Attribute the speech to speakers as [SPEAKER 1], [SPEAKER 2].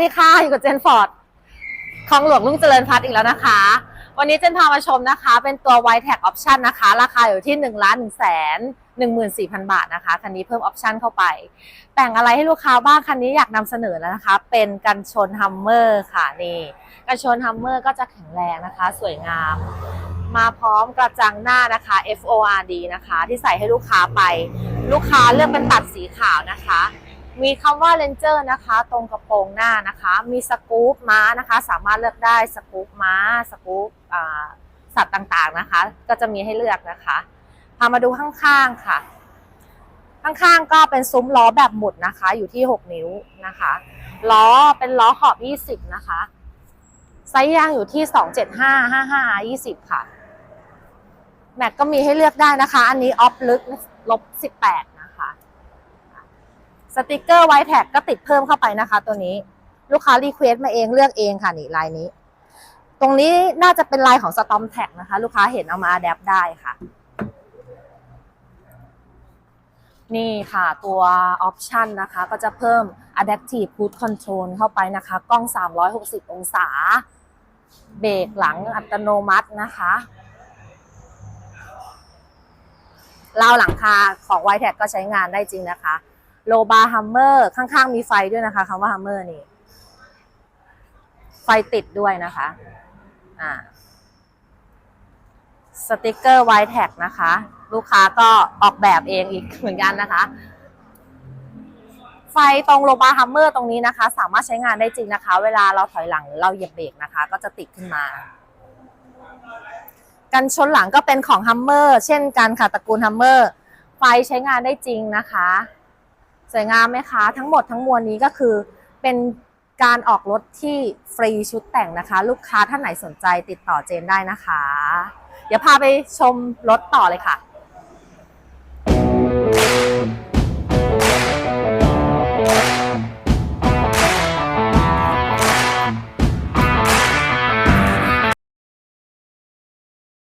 [SPEAKER 1] ดีค่ะ อยู่กับเจนฟอร์ดคลองหลวงลุ่งเจริญพัฒน์อีกแล้วนะคะ วันนี้เจนพามาชมนะคะ เป็นตัว y t a g Option นะคะ ราคาอยู่ที่1นึ่งล้านหนึ่งแสนหนึ่งหมื่นสี่พันบาทนะคะคันนี้เพิ่มออปชันเข้าไป แต่งอะไรให้ลูกค้าบ้างคันนี้อยากนำเสนอแล้วนะคะ เป็นกันชนฮัมเมอร์ค่ะนี่กันชนฮัมเมอร์ก็จะแข็งแรงนะคะ สวยงาม มาพร้อมกระจังหน้านะคะ FORD นะคะ ที่ใส่ให้ลูกค้าไป ลูกค้าเลือกเป็นตัดสีขาวนะคะ มีคำว่า Ranger นะคะ ตรงกระโปรงหน้านะคะ มีสกู๊ปม้านะคะ สามารถเลือกได้สกู๊ปม้าสกู๊ปสัตว์ต่างๆนะคะ ก็จะมีให้เลือกนะคะพามาดูข้างๆค่ะ ข้างๆก็เป็นซุ้มล้อแบบหมุดนะคะ อยู่ที่ 6 นิ้วนะคะล้อเป็นล้อขอบ 20 นะคะไซส์ยางอยู่ที่ 275 55 20 ค่ะ แม็กก็มีให้เลือกได้นะคะ อันนี้ออฟลึกลบ 18 สติกเกอร์ไวท์แท็กก็ติดเพิ่มเข้าไปนะคะ ตัวนี้ลูกค้ารีเควสต์มาเองเลือกเองค่ะนี่ลายนี้ ตรงนี้น่าจะเป็นลายของสตอมแท็กนะคะ ลูกค้าเห็นเอามาอัดแอปได้ค่ะ นี่ค่ะตัวออปชันนะคะ ก็จะเพิ่ม Adaptive Cruise Control เข้าไปนะคะ กล้อง 360 องศา เบรกหลังอัตโนมัตินะคะราวหลังคาของ y t e c ก็ใช้งานได้จริงนะคะ โลบาฮัมเมอร์ข้างๆมีไฟด้วยนะคะคำว่าฮัมเมอร์นี่ ไฟติดด้วยนะคะ อ่าสติกเกอร์ y t e c นะคะ ลูกค้าก็ออกแบบเองอีกเหมือนกันนะคะ ไฟตรงโลบาฮัมเมอร์ตรงนี้นะคะ สามารถใช้งานได้จริงนะคะ เวลาเราถอยหลังหรือเราเหยียบเบรกนะคะ ก็จะติดขึ้นมา กันชนหลังก็เป็นของฮัมเมอร์เช่นกันค่ะตระกูลฮัมเมอร์ไฟใช้งานได้จริงนะคะ สวยงามไหมคะ ทั้งหมดทั้งมวลนี้ก็คือเป็นการออกรถที่ฟรีชุดแต่งนะคะ ลูกค้าท่านไหนสนใจติดต่อเจนได้นะคะ เดี๋ยวพาไปชมรถต่อเลยค่ะ